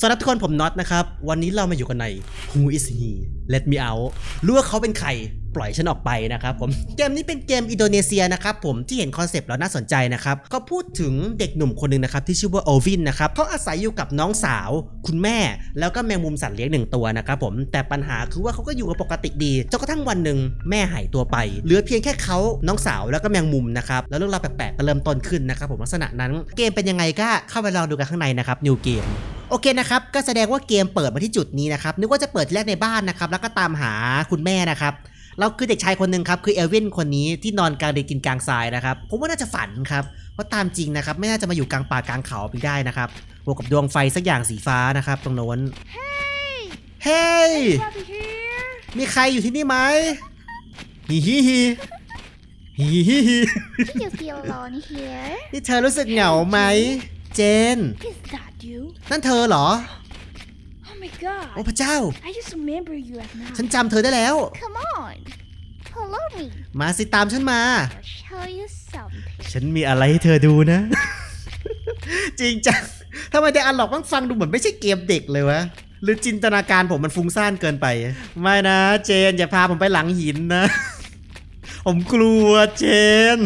สำหรับทุกคนผมน็อตนะครับ วันนี้เรามาอยู่กันใน Who is he Let me out รู้ว่าเขาเป็นใครปล่อยฉันออกไปนะครับผมเกมนี้เป็นเกมอินโดนีเซียนะครับผมที่เห็นคอนเซปต์แล้วน่าสนใจนะครับก็พูดถึงเด็กหนุ่มคนหนึ่งนะครับที่ชื่อว่าโอวินนะครับเขาอาศัยอยู่กับน้องสาว คุณแม่ แล้วก็แมงมุมสัตว์เลี้ยงหนึ่งตัวนะครับผมแต่ปัญหาคือว่าเขาก็อยู่กันปกติดีจนกระทั่งวันหนึ่งแม่หายตัวไป เหลือเพียงแค่เขาน้องสาวแล้วก็แมงมุมนะครับแล้วเรื่องราวแปลกๆก็เริ่มต้นขึ้นนะครับผมลักษณะนั้นเกมเป็นยังไงก็เข้าไปลองดูกันข้างในนะครับนิวเกม โอเคนะครับ ก็แสดงว่าเกมเปิดมาที่จุดนี้นะครับ นึกว่าจะเปิดที่แรกในบ้านนะครับ แล้วก็ตามหาคุณแม่นะครับ เราคือเด็กชายคนหนึ่งครับ คือเอลวินคนนี้ที่นอนกลางเดนกินกลางทรายนะครับ ผมว่าน่าจะฝันครับ เพราะตามจริงนะครับ ไม่น่าจะมาอยู่กลางป่ากลางเขาไปได้นะครับ บวกกับดวงไฟสักอย่างสีฟ้านะครับ ตรงโน้น เฮ้ย Over here. มีใครอยู่ที่นี่ไหมฮิฮิฮิฮิฮิฮิ Do you feel alone here? นี่เธอรู้สึกเหงาไหม เจน Is that you? นั่นเธอเหรอ Oh my โอ้ god. พระเจ้า I just remember you at now. ฉันจำเธอได้แล้ว Come on. Follow me. มาสิตามฉันมา I'll show you something. ฉันมีอะไรให้เธอดูนะ จริงจังทำไมเดอันหลอกมันฟังดูเหมือนไม่ใช่เกมเด็กเลยวะ หรือจินตนาการผมมันฟุ้งซ่านเกินไป ไม่นะ เจนอย่าพาผมไปหลังหินนะ ผมกลัวเจน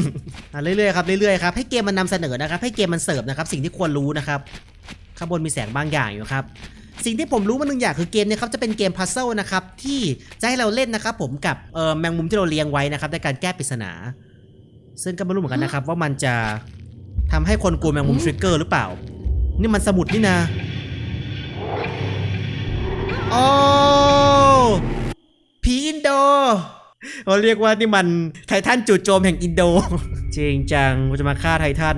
อะเรื่อยๆครับเรื่อยๆครับให้เกมมันนำเสนอนะครับ ให้เกมมันเสิร์ฟนะครับ สิ่งที่ควรรู้นะครับข้างบนมีแสงบางอย่างอยู่ครับสิ่งที่ผมรู้มาหนึ่งอย่างคือเกมเนี้ครับจะเป็นเกมพัซเซิลนะครับที่จะให้เราเล่นนะครับผมกับเออแมงมุมที่เราเลี้ยงไว้นะครับในการแก้ปริศนา ซึ่งก็ไม่รู้เหมือนกันนะครับ ว่ามันจะทำให้คนกลัวแมงมุมทริกเกอร์หรือเปล่า นี่มันสมุดนี่นะอ้ผีอินโด เขาเรียกว่านี่มันไททันจู่โจมแห่งอินโด จริงจังจะมาฆ่าไททัน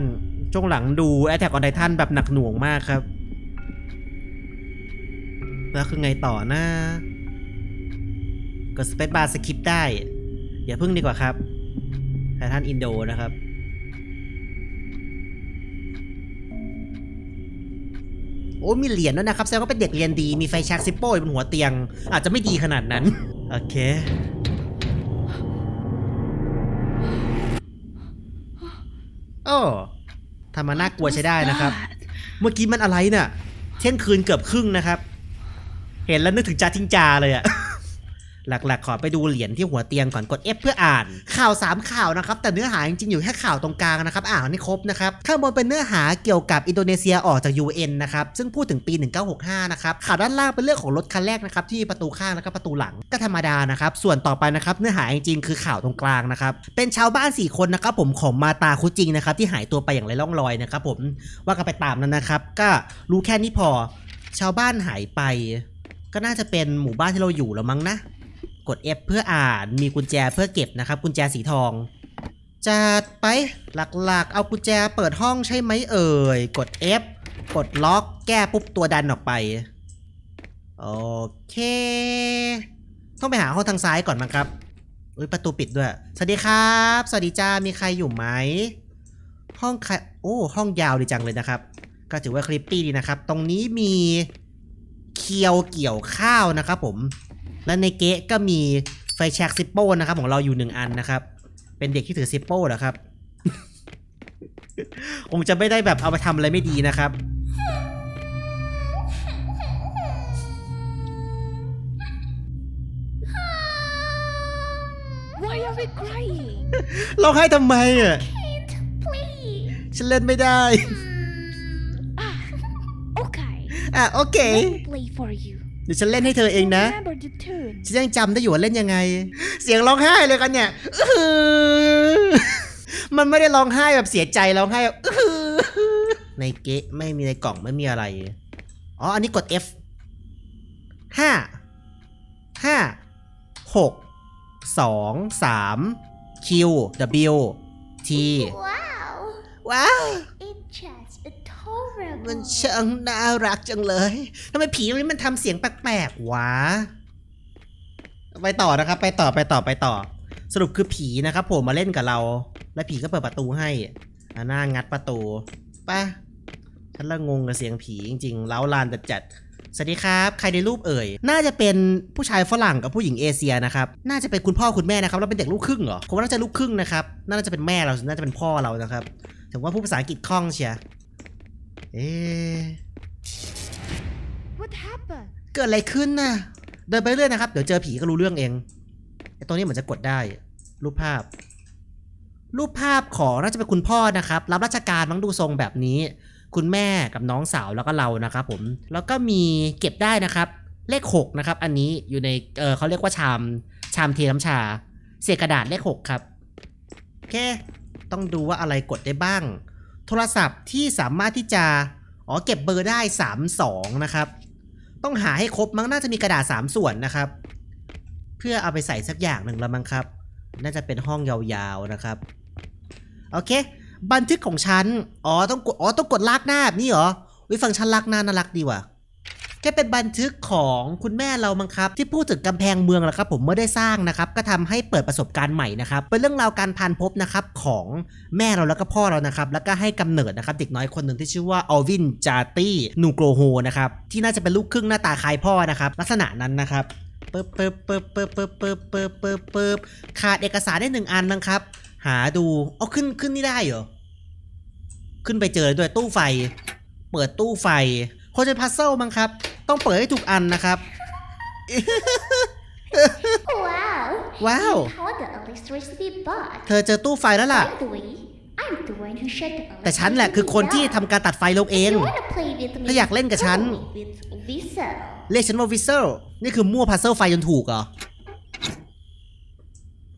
ช่วงหลังดูแอ t แทกออนไททันแบบหนักหน่วงมากครับ แล้วคือไงต่อนะกดสเปซบาร์สคิปได้ อย่าพึ่งดีกว่าครับไททันอินโดนะครับโอ้มีเหรียญด้วยนะครับแสดงว่าเป็นเด็กเรียนดีมีไฟแชักซิปโป้บนหัวเตียง อาจจะไม่ดีขนาดนั้น โอเค โอ้ทำมาน่ากลัวใช้ได้นะครับ เมื่อกี้มันอะไรน่ะ เที่ยงคืนเกือบครึ่งนะครับ เห็นแล้วนึกถึงจาทิงจาเลยอะ หลักๆ ขอไปดูเหรียญที่หัวเตียงก่อนกด F เพื่ออ่าน ข่าว 3 ข่าวนะครับ แต่เนื้อหาจริงๆอยู่แค่ข่าวตรงกลางนะครับอ่านให้ครบนะครับ ข้างบนเป็นเนื้อหาเกี่ยวกับอินโดนีเซียออกจาก UN นะครับซึ่งพูดถึงปี 1965 นะครับข่าวด้านล่างเป็นเรื่องของรถคันแรกนะครับที่มีประตูข้างแล้วก็ประตูหลังก็ธรรมดานะครับส่วนต่อไปนะครับเนื้อหาจริงๆคือข่าวตรงกลางนะครับเป็นชาวบ้าน 4 คนนะครับผมของมาตาคุจิงนะครับที่หายตัวไปอย่างไร้ร่องรอยนะครับผมว่ากันไปตามนั้นนะครับ ก็รู้แค่นี้พอชาวบ้านหายไป ก็น่าจะเป็นหมู่บ้านที่เราอยู่แล้วมั้งนะ กด F เพื่ออ่านมีกุญแจเพื่อเก็บนะครับ กุญแจสีทองจัดไปหลักๆ เอากุญแจเปิดห้องใช่ไหมเอ่ย กด F กดล็อกแก้ปุ๊บตัวดันออกไป โอเค ต้องไปหาห้องทางซ้ายก่อนมั้งครับอุ้ยประตูปิดด้วย สวัสดีครับ สวัสดีจ้า มีใครอยู่ไหม ห้องใคร โอ้ ห้องยาวดีจังเลยนะครับ ก็ถือว่าคลิปปี้ดีนะครับ ตรงนี้มีเคียวเกี่ยวข้าวนะครับผม และในเก๊ะก็มีไฟแช็กซิปโป้นะครับของเราอยู่หนึ่งอันนะครับ เป็นเด็กที่ถือซิปโป้เหรอครับคงจะไม่ได้แบบเอาไปทำอะไรไม่ดีนะครับ Why are we crying? ร้องไห้ทำไมอะ Can't please. ฉันเล่นไม่ได้ Hmm. ah. Okay. อะโอเค Let me play for you. เดี๋ยวฉันเล่นให้เธอเองนะ Remember the tune. ฉันยังจำได้อยู่ว่าเล่นยังไง เสียงร้องไห้เลยกันเนี่ยอื้อหือมันไม่ได้ร้องไห้แบบเสียใจร้องไห้แบบอื้อหือในเก๊ะไม่มีในกล่องไม่มีอะไร อ๋อ อันนี้กด F ห้า ห้า หก สอง สาม Q W T Wow. ว้าว It's just adorable. มันช่างน่ารักจังเลยทำไมผีตรงนี้มันทำเสียงแปลกๆวะ ไปต่อนะครับ ไปต่อไปต่อไปต่อ สรุปคือผีนะครับผมมาเล่นกับเรา และผีก็เปิดประตูให้อาหน้างัดประตูไปะฉันละงงกับเสียงผีจริงๆเล้าลานจัดจัดสวัสดีครับ ใครในรูปเอ่ย น่าจะเป็นผู้ชายฝรั่งกับผู้หญิงเอเชียนะครับ น่าจะเป็นคุณพ่อคุณแม่นะครับแล้วเป็นเด็กลูกครึ่งเหรอ ผมว่าน่าจะลูกครึ่งนะครับ น่าจะเป็นแม่เรา น่าจะเป็นพ่อเรานะครับ ถึงว่าพูดภาษาอังกฤษคล่องเชีย เอ๊ะ happened? เกิดอะไรขึ้นน่ะ เดินไปเรื่อยนะครับ เดี๋ยวเจอผีก็รู้เรื่องเองไอ้ตรงนี้เหมือนจะกดได้ รูปภาพ รูปภาพของน่าจะเป็นคุณพ่อนะครับ รับราชการมั้งดูทรงแบบนี้ คุณแม่กับน้องสาวแล้วก็เรานะครับผม แล้วก็มีเก็บได้นะครับ เลขหกนะครับ อันนี้อยู่ใน เออเขาเรียกว่าชาม ชามเทน้ำชา เศษกระดาษเลขหกครับ โอเค ต้องดูว่าอะไรกดได้บ้าง โทรศัพท์ที่สามารถที่จะอ๋อเก็บเบอร์ได้ 3 2 นะครับ ต้องหาให้ครบมั้งน่าจะมีกระดาษ 3 ส่วนนะครับ เพื่อเอาไปใส่สักอย่างหนึ่งแล้วมั้งครับ น่าจะเป็นห้องยาวๆนะครับ โอเค บันทึกของฉัน อ๋อต้องกดอ๋อต้องกดลากหน้าแบบนี้เหรอวิฟังฉันลากหน้าน่ารักดีว่ะ แค่เป็นบันทึกของคุณแม่เรามั้งครับ ที่พูดถึงกำแพงเมืองแหละครับ ผมเมื่อได้สร้างนะครับ ก็ทำให้เปิดประสบการณ์ใหม่นะครับเป็นเรื่องราวการพันพบนะครับของแม่เราแล้วก็พ่อเรานะครับ แล้วก็ให้กำเนิดนะครับเด็กน้อยคนหนึ่งที่ชื่อว่าออวินจาตี้นูโกโฮนะครับที่น่าจะเป็นลูกครึ่งหน้าตาคล้ายพ่อนะครับ ลักษณะนั้นนะครับปึ๊บปึ๊บปึ๊บปึ๊บปึ๊บปึ๊บปึ๊บปึ๊บปึ๊บขาดเอกสารได้หนึ่งอันมั้งครับ หาดูเอาขึ้นขึ้นนี่ได้เหรอขึ้นไปเจอด้วยตู้ไฟ เปิดตู้ไฟ คงจะพัซเซิลมั้งครับ ต้องเปิดให้ถูกอันนะครับ Wow. ว้าว You found the electricity box. เธอเจอตู้ไฟแล้วล่ะ By the way, I'm the one who shut the แต่ฉันแหละคือคนที่ทำการตัดไฟลงเอง You wanna play with me? ถ้าอยากเล่นกับฉัน Go with Visa. เรียกฉันว่าวิเซลนี่คือมั่วพัซเซิลไฟจนถูกเหรอ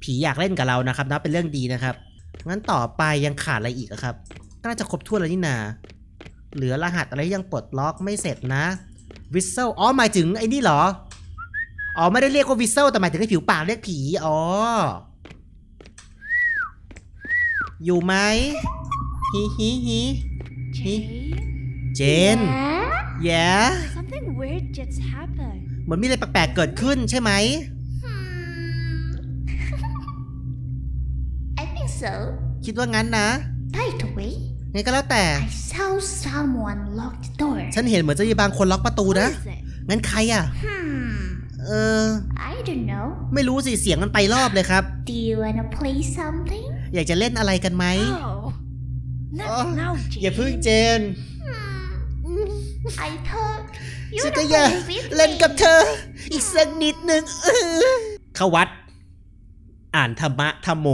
ผีอยากเล่นกับเรานะครับนะเป็นเรื่องดีนะครับ งั้นต่อไปยังขาดอะไรอีกอะครับ ก็น่าจะครบถ้วนแล้วนี่นา เหลือรหัสอะไรที่ยังปลดล็อกไม่เสร็จนะวิเซลอ๋อหมายถึงไอ้นี่เหรอ อ๋อไม่ได้เรียกว่าวิเซลแต่หมายถึงไอ้ผิวปากเรียกผี อ๋อ อยู่ไหมฮิฮิฮิ Jane? เจน Yeah? แย่ Something weird just happened. เหมือนมีอะไรแปลกๆเกิดขึ้นใช่ไหม Hmm. I think so. คิดว่างั้นนะ By the way, งั้นก็แล้วแต่ I saw someone lock the door. ฉันเห็นเหมือนจะมีบางคนล็อกประตูนะ Who is it? งั้นใครอะ Hmm. เออ I don't know. ไม่รู้สิ เสียงมันไปรอบเลยครับ Do you wanna play something? อยากจะเล่นอะไรกันไหม Oh. Not Oh, now, Jane. อย่าพึ่งเจน Hmm. I thought you ฉัน wanna ก็อยาก play with เล่น me. กับเธอ อีกสักนิดนึงเออเข้าวัด อ่านธรรมะธรรมโม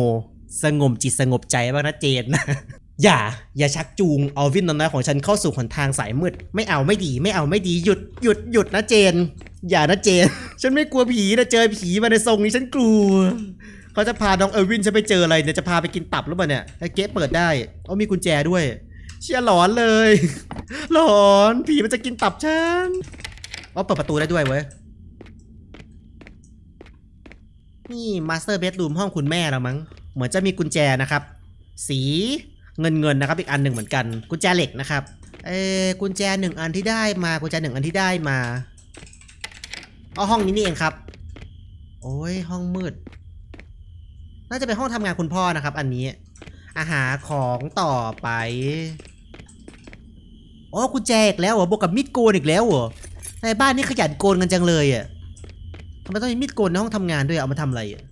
สงบจิตสงบใจบ้างนะเจน อย่า อย่าชักจูงเอาวินน้อยๆของฉันเข้าสู่หนทางสายมืด ไม่เอาไม่ดี ไม่เอาไม่ดีหยุดหยุดหยุดนะเจน อย่านะเจน ฉันไม่กลัวผีนะเจอผีมาในทรงนี้ฉันกลัวเขาจะพาน้องเออวินจะไปเจออะไรเนี่ยจะพาไปกินตับหรือเปล่าเนี่ยไอ้เก๊เปิดได้เอามีกุญแจด้วย เชียหลอนเลย หลอนผีมันจะกินตับฉันเอาเปิดประตูได้ด้วยเว้ยนี่มาสเตอร์เบดรูมห้องคุณแม่เรามั้งเหมือนจะมีกุญแจนะครับ สี เงินเงินนะครับอีกอันหนึ่งเหมือนกันกุญแจเหล็กนะครับเอ้กุญแจหนึ่งอันที่ได้มากุญแจหนึ่งอันที่ได้มาเอาห้องนี้นี่เองครับ โอ้ยห้องมืด น่าจะเป็นห้องทำงานคุณพ่อนะครับ อันนี้ อาหารของต่อไปอ๋อกุญแจอีกแล้วเหรอบวกกับมีดโกนอีกแล้วเหรอในบ้านนี่ขยันโกนกันจังเลยอะทำไมต้องมีมีดโกนในห้องทำงานด้วยเอามาทำอะไรอะ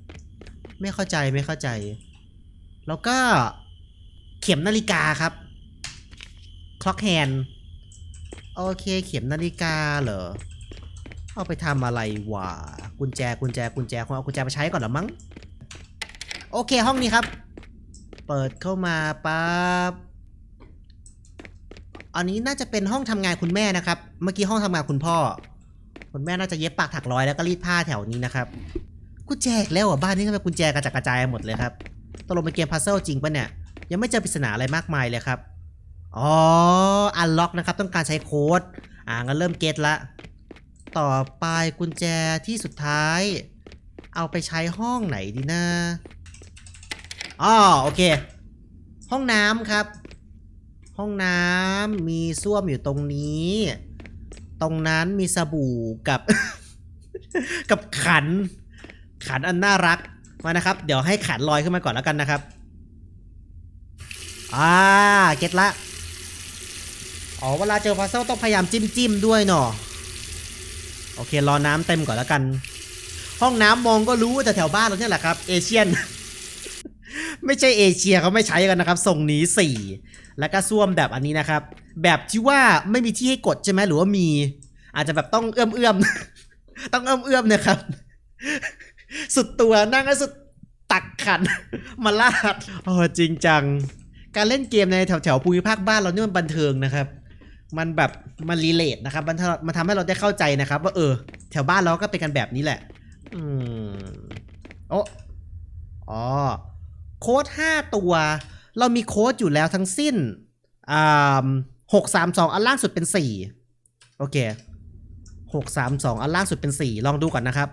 ไม่เข้าใจไม่เข้าใจ แล้วก็ เข็มนาฬิกาครับ คล็อกแฮนโอเค เข็มนาฬิกาเหรอ เอาไปทำอะไรวะ กุญแจ กุญแจ กุญแจคงเอากุญแจไปใช้ก่อนหรอมั้ง โอเค ห้องนี้ครับ เปิดเข้ามาปั๊บ อันนี้น่าจะเป็นห้องทำงานคุณแม่นะครับ เมื่อกี้ห้องทำงานคุณพ่อ คุณแม่น่าจะเย็บปากถักร้อยแล้วก็รีดผ้าแถวนี้นะครับ กุญแจกแล้วอะบ้านนี้ทำไมกุญแจกระจัดกระจายหมดเลยครับตกลงเป็นเกมพัซเซิลจริงปะเนี่ย ยังไม่เจอปริศนาอะไรมากมายเลยครับ อ๋อ อันล็อกนะครับ ต้องการใช้โค้ด อ่างั้นเริ่มเก็ตละ ต่อไปกุญแจที่สุดท้าย เอาไปใช้ห้องไหนดีนะอ๋อโอเค ห้องน้ำครับ ห้องน้ำมีส้วมอยู่ตรงนี้ ตรงนั้นมีสบู่กับ กับขัน ขันอันน่ารักมานะครับ เดี๋ยวให้ขันลอยขึ้นมาก่อนแล้วกันนะครับ อ่าเก็ตละ อ๋อเวลาเจอพัซเซิลต้องพยายามจิ้มจิ้มๆด้วยเนาะโอเครอน้ำเต็มก่อนแล้วกัน ห้องน้ำมองก็รู้ว่าแต่แถวบ้านเราเนี่ยแหละครับ เอเชียน ไม่ใช่เอเชียเขาไม่ใช้กันนะครับทรงนี้สี่แล้วก็ส้วมแบบอันนี้นะครับ แบบที่ว่าไม่มีที่ให้กดใช่ไหมหรือว่ามี อาจจะแบบต้องเอื้อมเอื้อมต้องเอื้อมเอื้อมๆนะครับ สุดตัวนั่งให้สุดตักขัน มาลาดโอ้จริงจัง การเล่นเกมในแถวแถวๆภูมิภาคบ้านเราเนี่ยมันบันเทิงนะครับ มันแบบมันรีเลทนะครับ มันทำมันทำให้เราได้เข้าใจนะครับ ว่าเออ แถวบ้านเราก็เป็นกันแบบนี้แหละ อืมโอ้อ๋อโค้ดห้าตัว เรามีโค้ดอยู่แล้วทั้งสิ้นอ่าหกสามสองอันล่างสุดเป็นสี่โอเคหกสามสองอันล่างสุดเป็นสี่ลองดูก่อนนะครับ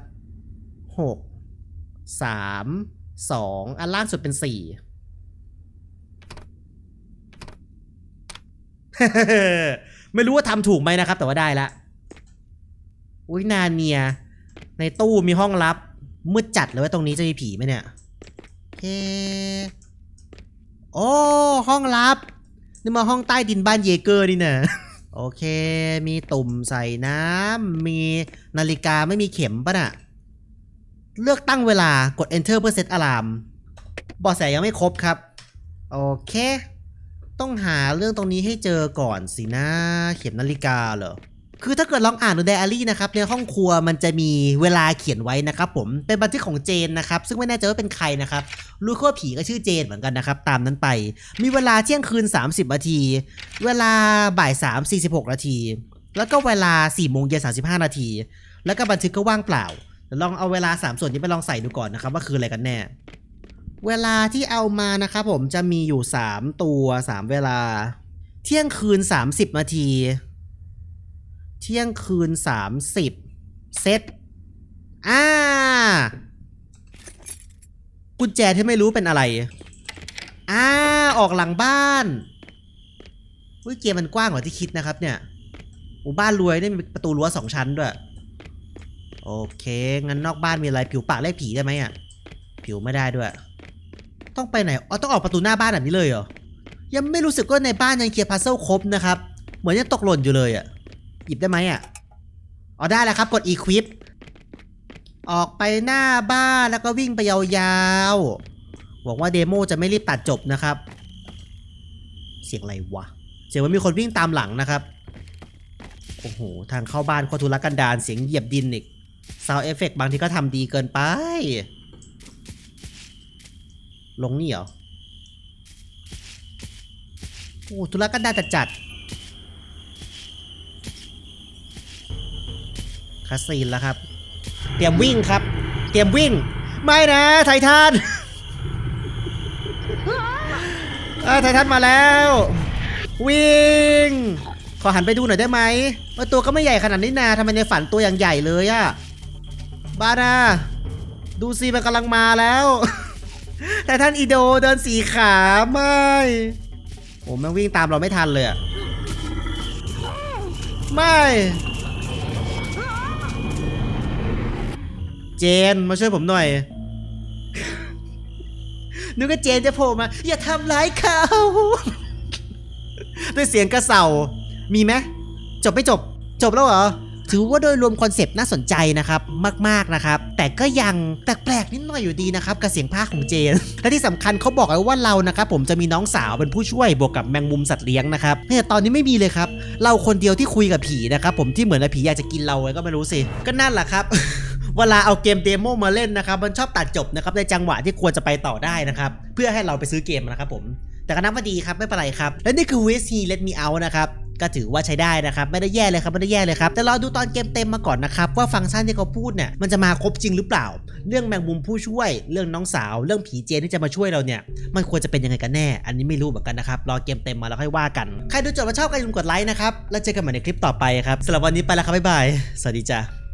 หกสามสองอันล่างสุดเป็นสี่ ไม่รู้ว่าทำถูกไหมนะครับ แต่ว่าได้ละอุ้ยนาเนีย ในตู้มีห้องลับมืดจัดเลยว่าตรงนี้จะมีผีไหมเนี่ยโอเคโอ้ห้องลับ นี่มาห้องใต้ดินบ้านเยเกอร์นี่นะโอเค มีตุ่มใส่น้ำมีนาฬิกาไม่มีเข็มป่ะน่ะ เลือกตั้งเวลากด enter เพื่อเซตอะลามบอแสยังไม่ครบครับ โอเค ต้องหาเรื่องตรงนี้ให้เจอก่อนสินะ เข็มนนาฬิกาเหรอคือถ้าเกิดลองอ่านดูไดอารี่นะครับในห้องครัวมันจะมีเวลาเขียนไว้นะครับผมเป็นบันทึกของเจนนะครับ ซึ่งไม่แน่ใจว่าเป็นใครนะครับรู้แค่ว่าผีก็ชื่อเจนเหมือนกันนะครับ ตามนั้นไป มีเวลาเที่ยงคืน 30นาที เวลาบ่าย3 46นาที แล้วก็เวลา4โมงเย็น35นาที แล้วก็บันทึกก็ว่างเปล่าลองเอาเวลา 3 ส่วนนี้ไปลองใส่ดูก่อนนะครับว่าคืออะไรกันแน่ เวลาที่เอามานะครับผมจะมีอยู่ 3 ตัว 3 เวลา เที่ยงคืน 30นาที เที่ยงคืน 30 เซตอ่ากุญแจที่ไม่รู้เป็นอะไร อ่า ออกหลังบ้านอุ้ยเกมมันกว้างกว่าที่คิดนะครับเนี่ยอูบ้านรวยได้มีประตูรั้วสองชั้นด้วย โอเค งั้นนอกบ้านมีอะไรผิวปากเลขผีได้ไหมอะ ผิวไม่ได้ด้วย ต้องไปไหนอ๋อต้องออกประตูหน้าบ้านแบบนี้เลยเหรอ ยังไม่รู้สึกว่าในบ้านยังเคลียร์พัซเซิลครบนะครับ เหมือนยังตกหล่นอยู่เลยอะ หยิบได้ไหมอะ อ๋อได้แล้วครับกด equip ออกไปหน้าบ้านแล้วก็วิ่งไปยาวๆ หวังว่าเดโมจะไม่รีบตัดจบนะครับ เสียงอะไรวะ เสียงว่ามีคนวิ่งตามหลังนะครับ โอ้โห ทางเข้าบ้านโคตรทุรกันดารเสียงเหยียบดินอีกซาวเอฟเฟกบางทีก็ทำดีเกินไป ลงนี่เหรอ โอ้ทุรกันดารจัดจัด คาสซีนแล้วครับ เตรียมวิ่งครับ เตรียมวิ่ง ไม่นะ ไททันไททันมาแล้ว วิ่ง ขอหันไปดูหน่อยได้ไหมว่าตัวก็ไม่ใหญ่ขนาดนี้นาทำไมในฝันตัวอย่างใหญ่เลยอะบ้านะดูสิมันกำลังมาแล้ว ไททันอีโดเดินสีขาไม่โอ้แม่งวิ่งตามเราไม่ทันเลยอะไม่ เจนมาช่วยผมหน่อยนึกว่าเจนจะโผล่มา อย่าทำร้ายเขาด้วยเสียงกระเสามีไหมจบไม่จบ จบแล้วเหรอ ถือว่าโดยรวมคอนเซปต์น่าสนใจนะครับมากๆนะครับ แต่ก็ยังแปลกๆนิดหน่อยอยู่ดีนะครับกับเสียงภาคของเจน และที่สำคัญเขาบอกไว้ว่าเรานะครับผมจะมีน้องสาวเป็นผู้ช่วยบวกกับแมงมุมสัตว์เลี้ยงนะครับเนี่ยตอนนี้ไม่มีเลยครับเราคนเดียวที่คุยกับผีนะครับผมที่เหมือนผีอยากจะกินเราเลยก็ไม่รู้สิก็นั่นแหละครับเวลาเอาเกมเดโมมาเล่นนะครับ มันชอบตัดจบนะครับในจังหวะที่ควรจะไปต่อได้นะครับ เพื่อให้เราไปซื้อเกมนะครับผม แต่ก็นับว่าดีครับ ไม่เป็นไรครับ และนี่คือ w e s t He Let Me Out นะครับ ก็ถือว่าใช้ได้นะครับ ไม่ได้แย่เลยครับไม่ได้แย่เลยครับแต่รอดูตอนเกมเต็มมาก่อนนะครับว่าฟังก์ชันที่เขาพูดเนี่ยมันจะมาครบจริงหรือเปล่า เรื่องแมงมุมผู้ช่วย เรื่องน้องสาว เรื่องผีเจนที่จะมาช่วยเราเนี่ยมันควรจะเป็นยังไงกันแน่ อันนี้ไม่รู้เหมือนกันนะครับรอเกมเต็มมาแล้วค่อยว่ากันใครดูจบมาชอบก็อย่าลืมกดไลค์นะครับแล้วเจอกันใหม่ในคลิปต่อไปครับสำหรับวันนี้ไปแล้วครับบ๊ายบายสวัสดีจ้า